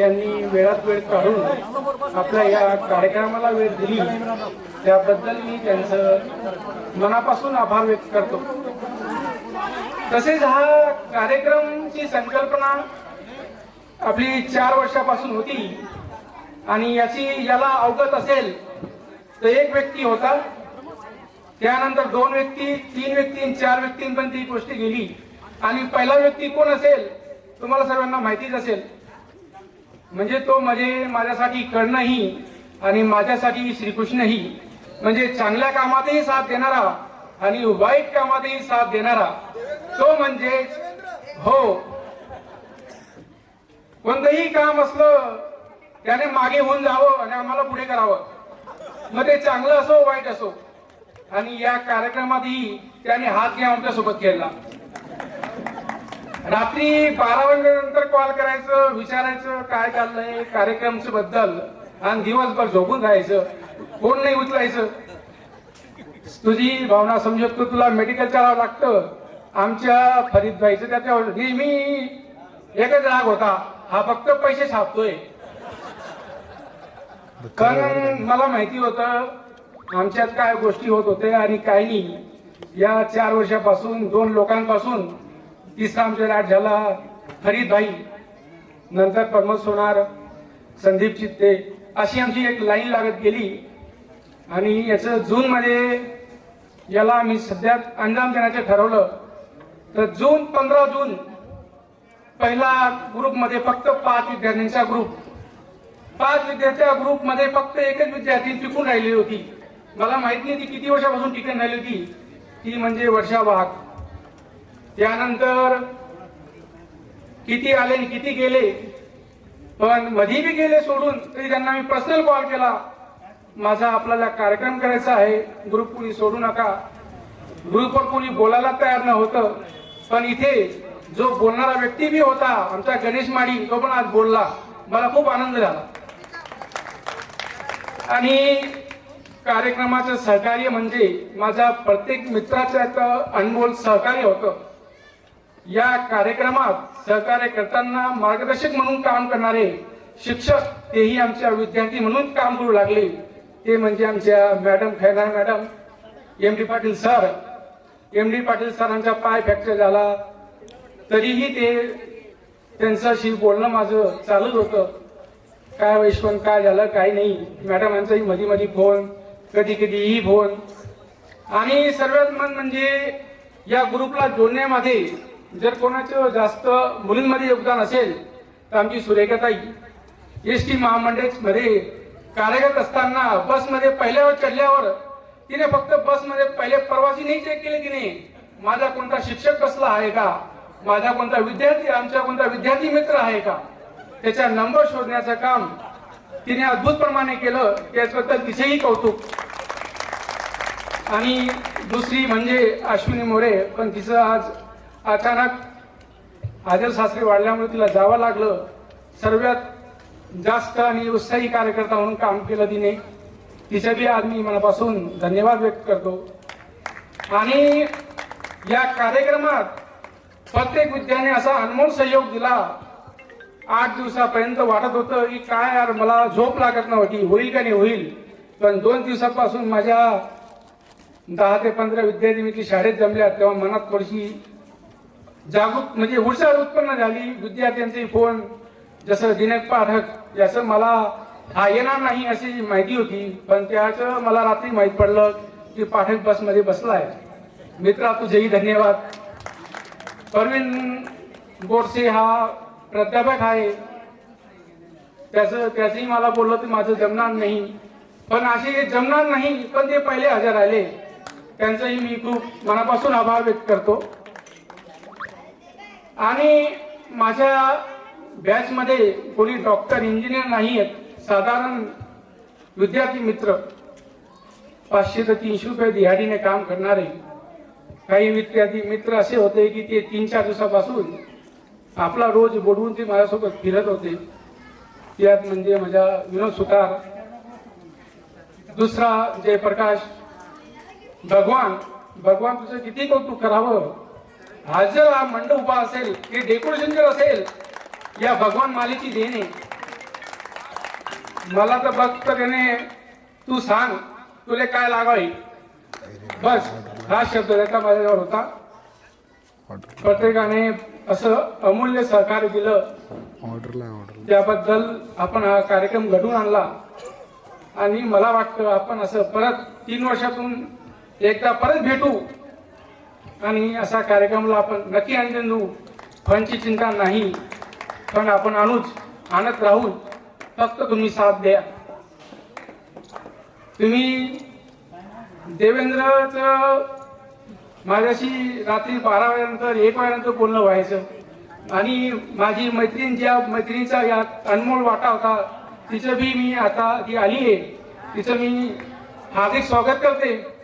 यांनी वेळात वेळ काढून आपल्या या कार्यक्रमाला वेळ दिली. त्याबद्दल मी त्यांचं मनापासून आभार व्यक्त करतो. तसेच हा कार्यक्रमची संकल्पना आपली चार वर्षापासून होती आणि याची याला अवगत असेल तर एक व्यक्ती होता. त्यानंतर दोन व्यक्ती तीन व्यक्ती चार व्यक्तींपर्यंत ही गोष्ट गेली. आणि पहिला व्यक्ती कोण असेल तुम्हाला सर्वांना माहितीच असेल. म्हणजे तो म्हणजे माझ्यासाठी कर्णही आणि माझ्यासाठी श्रीकृष्णही. म्हणजे चांगल्या कामातही साथ देणारा आणि वाईट कामातही साथ देणारा. तो म्हणजे हो. कोणतंही काम असलं त्याने मागे होऊन जावं आणि आम्हाला पुढे करावं. मग ते चांगलं असो वाईट असो. आणि या कार्यक्रमातही त्याने हात घेऊन आमच्यासोबत खेळला. रात्री बारा वाजल्यानंतर कॉल करायचं विचारायचं काय चाललंय कार्यक्रमच्या बद्दल आणि दिवसभर झोपून राहायचं. कोण नाही उचलायचं. तुझी भावना समजू तुला मेडिकल चालावं लागतं. आमच्या फरीदबाईचं त्याच्यावर नेहमी एकच राग होता. हा फक्त पैसे छापतोय. कारण मला माहिती होतं आमच्यात काय गोष्टी होत होत्या आणि काही नाही. या चार वर्षापासून दोन लोकांपासून तिसरा आमच्या राट झाला फरीदभाई नंतर प्रमोद सोनार संदीप चित्ते अशी आमची एक लाईन लागत गेली. आणि याचं जून मध्ये याला आम्ही सध्या अंजाम देण्याचं ठरवलं. तर जून पंधरा जून पहिला ग्रुपमध्ये फक्त पाच विद्यार्थ्यांचा ग्रुप पाच विद्यार्थ्या ग्रुपमध्ये फक्त एकच विद्यार्थी टिकून राहिलेली होती. मला माहीत नाही ती किती वर्षापासून टिकून राहिली होती. ती म्हणजे वर्षा वाघ त्यानंतर किती आले आणि किती गेले? पण मधी बी गेले सोडून तरी त्यांना मी पर्सनल कॉल केला. माझा आपल्याला कार्यक्रम करायचा आहे. ग्रुप कोणी सोडू नका. ग्रुपवर कोणी बोलायला तयार नव्हतं. पण इथे जो बोलणारा व्यक्ती बी होता आमचा गणेश माडी तो पण आज बोलला. मला खूप आनंद झाला. आणि कार्यक्रमाचं सहकार्य म्हणजे माझा प्रत्येक मित्राचं एक अनमोल सहकार्य होतं. या कार्यक्रमात सहकार्य करताना मार्गदर्शक म्हणून काम करणारे शिक्षक तेही आमच्या विद्यार्थी म्हणून काम करू लागले. ते म्हणजे आमच्या मॅडम खैना madam M D Patil sir. M D Patil सरांचा पाय फ्रॅक्चर झाला. तरीही ते त्यांच्याशी बोलणं माझं चालूच होतं. काय वैश्वन काय झालं काय नाही. मॅडमांचाही मधी मधी फोन कधी कधीही फोन. आणि सर्वात मन म्हणजे या ग्रुपला जोडण्यामध्ये जर कोणाचं जास्त मुलींमध्ये योगदान असेल तर आमची सुरेखाताई एस टी महामंडळमध्ये कार्यरत असताना बसमध्ये पहिल्यावर चढल्यावर तिने फक्त बसमध्ये पहिले प्रवासी नाही चेक केले तिने माझा कोणता शिक्षक कसला आहे का? माझा कोणता विद्यार्थी आमचा कोणता विद्यार्थी मित्र आहे का? त्याचा नंबर शोधण्याचं काम तिने अद्भुतप्रमाणे केलं त्याबद्दल तिचेही कौतुक. आणि दुसरी म्हणजे अश्विनी मोरे पण तिचं आज अचानक आजल सासरे वाढल्यामुळे तिला जावं लागलं. सर्वात जास्त आणि उत्साही कार्यकर्ता म्हणून काम केलं तिने. तिच्या बी आज मी मनापासून धन्यवाद व्यक्त करतो. आणि या कार्यक्रमात प्रत्येक विद्याने असा अनमोल सहयोग दिला. आठ दिवसापर्यंत वाटत होतं की काय यार मला झोप लागत नव्हती. होईल का नाही होईल. पण दोन दिवसापासून माझ्या दहा ते पंधरा विद्यार्थी मी शाळेत जमल्या तेव्हा मनात थोडीशी जागृत म्हणजे हुशार उत्पन्न झाली विद्यार्थ्यांचे फोन जसं दिनक पाठक याचं मला हा येणार नाही अशी माहिती होती पण त्याचं मला रात्री माहीत पडलं की पाठक बसमध्ये बसलाय. मित्रा तुझेही धन्यवाद. परवीन गोडसे हा प्राध्यापक आहे. त्याचं त्याचंही मला बोललं की माझं जमणार नाही. पण असे जमणार नाही पण ते पहिले हजर आले त्यांचंही मी खूप मनापासून आभार व्यक्त करतो. आणि माझ्या बॅचमध्ये कोणी डॉक्टर इंजिनियर नाही आहेत साधारण विद्यार्थी मित्र पाचशे ते तीनशे रुपये दिहाडीने काम करणारे. काही विद्यार्थी मित्र असे होते की ते तीन चार दिवसापासून आपला रोज बोलवून ते माझ्यासोबत फिरत होते. त्यात म्हणजे माझ्या विनोद सुतार दुसरा जयप्रकाश भगवान. भगवान तुझं किती कौतुक करावं? हा जर हा मंडप उभा असेल हे डेकोरेशन जर असेल या भगवान मालेची देणे. मला तर बघ त्याने तू सांग तुले काय लागावी? बस हा शब्द त्याचा माझ्याजवळ होता. प्रत्येकाने असं अमूल्य सहकार्य दिलं. त्याबद्दल आपण हा कार्यक्रम घडून आणला. आणि मला वाटतं आपण असं परत तीन वर्षातून एकदा परत भेटू. आणि असा कार्यक्रमाला आपण नक्की आणून देऊ. फंडची चिंता नाही. पण आपण आणूच आणत राहू. फक्त तुम्ही साथ द्या. तुम्ही देवेंद्रचं माझ्याशी रात्री बारा वाजेनंतर एक वाजेनंतर बोलणं व्हायचं. आणि माझी मैत्रीण ज्या मैत्रिणीचा यात अनमोल वाटा होता तिचं बी मी आता ती आली आहे. तिचं मी हार्दिक स्वागत करते.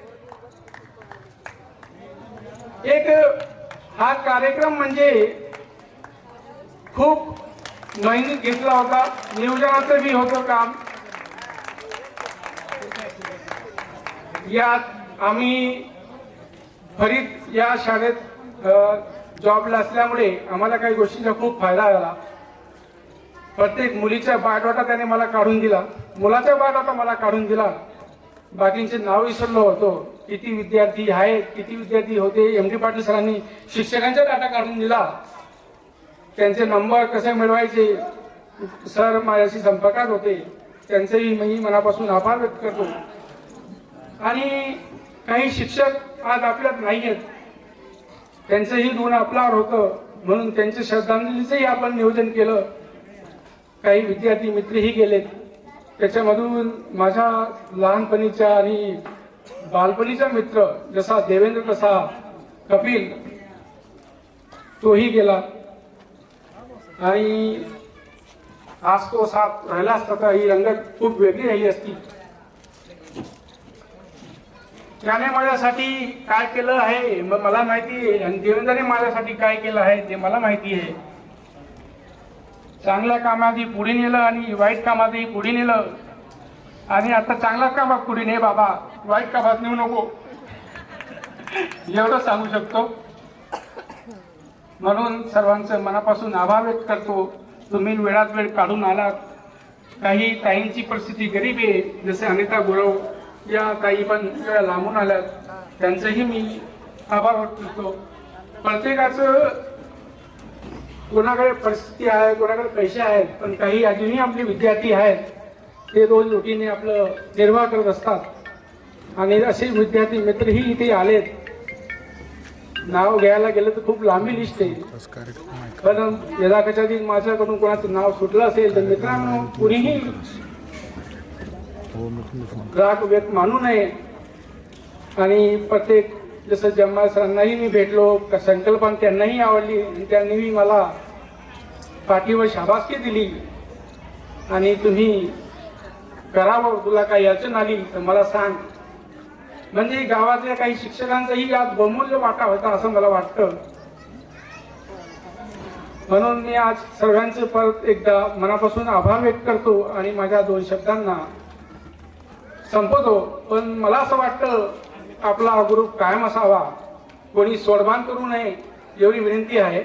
एक हा कार्यक्रम म्हणजे खूप मेहनत घेतला होता. नियोजनाचं बी होतं काम. यात आम्ही फरीत या शाळेत जॉबला असल्यामुळे आम्हाला काही गोष्टींचा खूप फायदा झाला. प्रत्येक मुलीच्या बायोडाटा त्याने मला काढून दिला. मुलाचा बायोडाटा मला काढून दिला. बाकींचे नाव विसरलो होतो. किती विद्यार्थी आहेत किती विद्यार्थी होते एम डी पाटील सरांनी शिक्षकांचा डाटा काढून दिला. त्यांचे नंबर कसे मिळवायचे? सर माझ्याशी संपर्कात होते. त्यांचेही मी मनापासून आभार व्यक्त करतो. आणि काही शिक्षक आज आपल्यात नाही आहेत त्यांचंही गुण आपल्यावर होतं. म्हणून त्यांच्या श्रद्धांजलीचंही आपण नियोजन केलं. काही विद्यार्थी मित्रही गेलेत. त्याच्यामधून माझ्या लहानपणीच्या आणि बालपणीचा मित्र जसा देवेंद्र कसा कपिल तोही गेला. आणि आज तो साथ राहिला असता तर ही रंगत खूप वेगळी राहिली असती. त्याने माझ्यासाठी काय केलं आहे मला माहिती आहे. आणि देवेंद्रने माझ्यासाठी काय केलं आहे ते मला माहिती आहे. चांगल्या कामातही पुढे नेलं आणि वाईट कामातही पुढे नेलं. आणि आता चांगल्या कामात पुढे ने बाबा वाईट कामात नेऊ नको. एवढं सांगू शकतो. म्हणून सर्वांचं मनापासून आभार व्यक्त करतो. तुम्ही वेळात वेळ काढून आलात. काही ताईंची परिस्थिती गरीब आहे. जसे अनिता गुरव या ताई पण लांबून आल्यात. त्यांचंही मी आभार व्यक्त करतो. प्रत्येकाचं कोणाकडे परिस्थिती आहे कोणाकडे पैसे आहेत पण काही अजूनही आपले विद्यार्थी आहेत. ते रोज रोटीने आपलं निर्वाह करत असतात. आणि असे विद्यार्थी मित्रही इथे आलेत. नाव घ्यायला गेलं तर खूप लांबी लिस्ट आहे पण यदा दिन माझ्याकडून कोणाचं नाव सुटलं असेल तर मित्रांनो कुणीही राग व्यक्त मानू नये. आणि प्रत्येक जसं जम्मा सरांनाही मी भेटलो संकल्पना त्यांनाही आवडली. आणि त्यांनीही मला पाठीवर शाबासकी दिली. आणि तुम्ही करावं तुला काही अडचण आली तर मला सांग. म्हणजे गावातल्या काही शिक्षकांचाही यात बहुमूल्य वाटा होता असं मला वाटतं. म्हणून मी आज सर्वांचे परत एकदा मनापासून आभार व्यक्त करतो आणि माझ्या दोन शब्दांना संपवतो. पण मला असं वाटतं आपला हा ग्रुप कायम असावा. कोणी सोडबान करू नये एवढी विनंती आहे.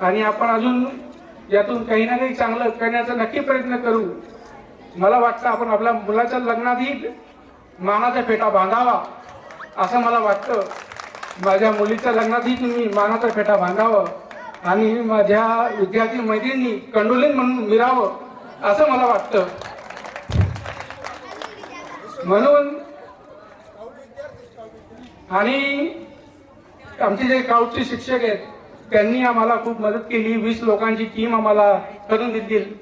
आणि आपण अजून यातून काही ना काही चांगलं करण्याचा नक्की प्रयत्न करू. मला वाटतं आपण आपल्या मुलाच्या लग्नातही मानाचा फेटा बांधावा असं मला वाटतं. माझ्या मुलीच्या लग्नातही तुम्ही मानाचा फेटा बांधावं आणि माझ्या विद्यार्थी मैत्रिणी कंडोलीन म्हणून मिरावं असं मला वाटतं. म्हणून आणि आमचे जे काउटचे शिक्षक आहेत त्यांनी आम्हाला खूप मदत केली. वीस लोकांची टीम आम्हाला करून देतील.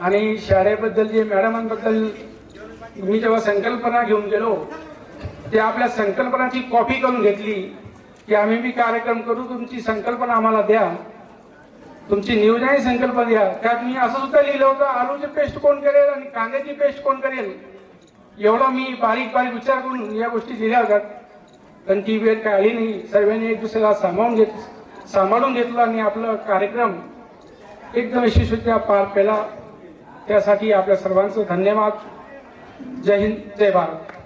आणि शाळेबद्दल जे मॅडमांबद्दल मी जेव्हा संकल्पना घेऊन गेलो ते आपल्या संकल्पनाची कॉपी करून घेतली की आम्ही बी कार्यक्रम करू तुमची संकल्पना आम्हाला द्या. तुमची नियोजनाची संकल्पना द्या. त्यात मी असं सुद्धा लिहिलं होतं आलूची पेस्ट कोण करेल आणि कांद्याची पेस्ट कोण करेल? एवढा मी बारीक बारीक विचार करून या गोष्टी लिहिल्या होत्या. पण ती वेळ काय आली नाही. सर्वांनी एक दुसऱ्याला सांभाळून घेत सांभाळून घेतलं आणि आपलं कार्यक्रम एकदम यशस्वीरित्या पार केला. त्यासाठी आपल्या सर्वांचं धन्यवाद. जय हिंद जय भारत.